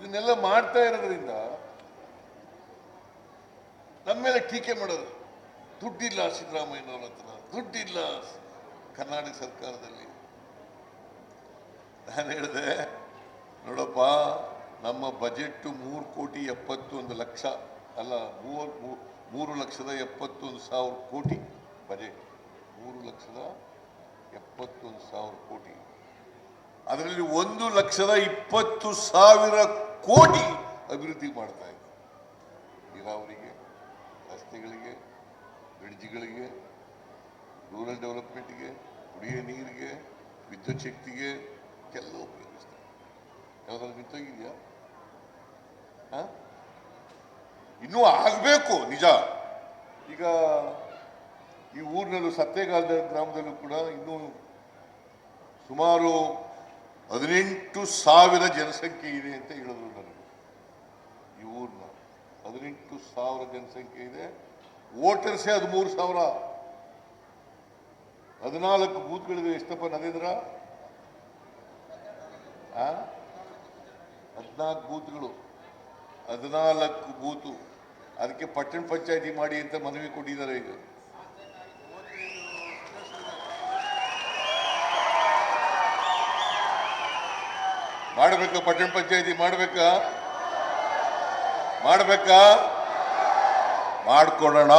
ಇದನ್ನೆಲ್ಲ ಮಾಡ್ತಾ ಇರೋದ್ರಿಂದ ನಮ್ಮ ಮೇಲೆ ಟೀಕೆ ಮಾಡೋದು. ದುಡ್ಡಿಲ್ಲ ಸಿದ್ದರಾಮಯ್ಯನವ್ರ ಹತ್ರ. ದುಡ್ಡಿಲ್ಲ ಕರ್ನಾಟಕ ಸರ್ಕಾರದಲ್ಲಿ. ನಾನು ಹೇಳಿದೆ, ನೋಡಪ್ಪ, ನಮ್ಮ ಬಜೆಟ್ ಮೂರು ಕೋಟಿ ಎಪ್ಪತ್ತೊಂದು ಲಕ್ಷ ಅಲ್ಲ ಮೂವರ್ ಮೂ- ಮೂರು ಲಕ್ಷದ ಎಪ್ಪತ್ತೊಂದು ಸಾವಿರ ಕೋಟಿ ಬಜೆಟ್ ಮೂರು ಲಕ್ಷದ ಎಪ್ಪತ್ತೊಂದು ಸಾವಿರ ಕೋಟಿ. ಅದರಲ್ಲಿ ಒಂದು ಲಕ್ಷದ ಇಪ್ಪತ್ತು ಸಾವಿರ ಕೋಟಿ ಅಭಿವೃದ್ಧಿ ಮಾಡ್ತಾ ಇದೆ ನೀರಾವರಿಗೆ, ರಸ್ತೆಗಳಿಗೆ, ಬ್ರಿಡ್ಜ್ಗಳಿಗೆ, ರೂರಲ್ ಡೆವಲಪ್ಮೆಂಟ್ಗೆ, ಕುಡಿಯೋ ನೀರಿಗೆ, ವಿದ್ಯುತ್ ಶಕ್ತಿಗೆ ಎಲ್ಲ ಉಪಯೋಗಿಸ್ತಾರೆ. ಯಾವ್ದಾದ್ರು ನಿಂತೋಗಿದೆಯಾ? ಇನ್ನೂ ಆಗಬೇಕು, ನಿಜ. ಈಗ ಈ ಊರಿನಲ್ಲೂ ಸತ್ತೇಗಾಲದ ಗ್ರಾಮದಲ್ಲೂ ಕೂಡ ಇನ್ನೂ ಸುಮಾರು ಹದಿನೆಂಟು ಸಾವಿರ ಜನಸಂಖ್ಯೆ ಇದೆ ಅಂತ ಹೇಳಿದ್ರು ಹದಿನೆಂಟು ಸಾವಿರ ಜನಸಂಖ್ಯೆ ಇದೆ. ವೋಟರ್ಸೇ ಹದಿಮೂರು ಸಾವಿರ. ಹದಿನಾಲ್ಕು ಬೂತ್ಗಳಿವೆ ಎಷ್ಟಪ್ಪ ನರೇಂದ್ರ? ಹದಿನಾಲ್ಕು ಬೂತ್ಗಳು. ಹದಿನಾಲ್ಕು ಬೂತು. ಅದಕ್ಕೆ ಪಟ್ಟಣ ಪಂಚಾಯತಿ ಮಾಡಿ ಅಂತ ಮನವಿ ಕೊಟ್ಟಿದ್ದಾರೆ ಈಗ. ಮಾಡಬೇಕಾ ಪಟ್ಟಣ ಪಂಚಾಯಿತಿ ಮಾಡಬೇಕಾ? ಮಾಡಬೇಕಾ ಮಾಡ್ಕೊಡೋಣ?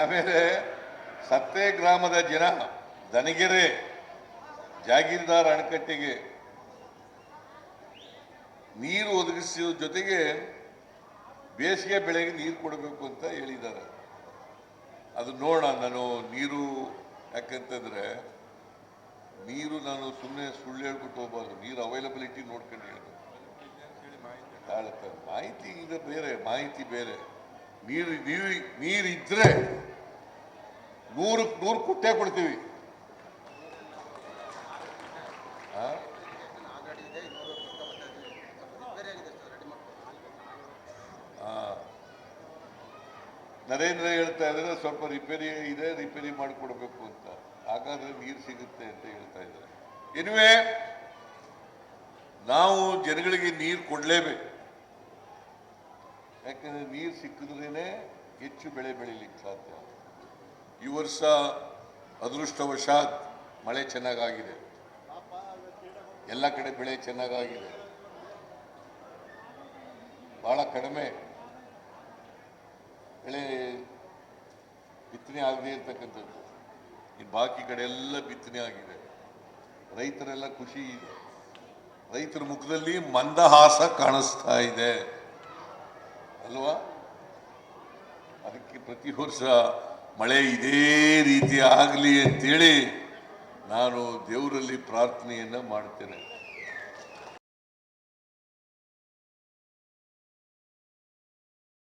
ಆಮೇಲೆ ಸತ್ತೆ ಗ್ರಾಮದ ಜನ ದನಗೆರೆ ಜಾಗೀರ್ದಾರ್ ಅಣೆಕಟ್ಟೆಗೆ ನೀರು ಒದಗಿಸುವ ಜೊತೆಗೆ ಬೇಸಿಗೆ ಬೆಳೆಗೆ ನೀರು ಕೊಡಬೇಕು ಅಂತ ಹೇಳಿದ್ದಾರೆ. ಅದು ನೋಡೋಣ, ನಾನು ನೀರು ಯಾಕಂತಂದ್ರೆ ನೀರು ನಾನು ಸುಮ್ಮನೆ ಸುಳ್ಳು ಹೇಳ್ಬಿಟ್ಟು ಹೋಗ್ಬಾರ್ದು. ನೀರು ಅವೈಲಬಿಲಿಟಿ ನೋಡ್ಕೊಂಡು ಹೇಳ್ಬೇಕು. ಮಾಹಿತಿ ಇದೆ ಬೇರೆ, ಮಾಹಿತಿ ಬೇರೆ. ನೀರು ನೀರು, ನೀರಿದ್ರೆ ನೂರಕ್ಕೆ ನೂರು ಕುಟ್ಟೆ ಕೊಡ್ತೀವಿ. ನರೇಂದ್ರ ಹೇಳ್ತಾ ಇದ್ದಾರೆ, ಸ್ವಲ್ಪ ರಿಪೇರಿ ಇದೆ ರಿಪೇರಿ ಮಾಡಿಕೊಡ್ಬೇಕು ಅಂತ. ಹಾಗಾದ್ರೆ ನೀರು ಸಿಗುತ್ತೆ ಅಂತ ಹೇಳ್ತಾ ಇದ್ದಾರೆ. ಇನ್ವೇ ನಾವು ಜನಗಳಿಗೆ ನೀರು ಕೊಡ್ಲೇಬೇಕು. ಯಾಕಂದ್ರೆ ನೀರು ಸಿಕ್ಕಿದ್ರೇನೆ ಹೆಚ್ಚು ಬೆಳೆ ಬೆಳೀಲಿಕ್ಕೆ ಸಾಧ್ಯ. ಈ ವರ್ಷ ಅದೃಷ್ಟವಶಾತ್ ಮಳೆ ಚೆನ್ನಾಗಾಗಿದೆ. ಎಲ್ಲ ಕಡೆ ಬೆಳೆ ಚೆನ್ನಾಗಾಗಿದೆ. ಬಹಳ ಕಡಿಮೆ. ಬೆಳೆ ಬಿತ್ತನೆ ಆಗದೆ ಇರ್ತಕ್ಕಂಥದ್ದು. ಇನ್ನು ಬಾಕಿ ಕಡೆ ಎಲ್ಲ ಬಿತ್ತನೆ ಆಗಿದೆ. ರೈತರೆಲ್ಲ ಖುಷಿ ಇದೆ. ರೈತರ ಮುಖದಲ್ಲಿ ಮಂದಹಾಸ ಕಾಣಿಸ್ತಾ ಇದೆ. ಅಲ್ವಾ? ಅದಕ್ಕೆ ಪ್ರತಿ ವರ್ಷ ಮಳೆ ಇದೇ ರೀತಿ ಆಗಲಿ ಅಂತೇಳಿ ನಾನು ದೇವರಲ್ಲಿ ಪ್ರಾರ್ಥನೆಯನ್ನು ಮಾಡ್ತೇನೆ.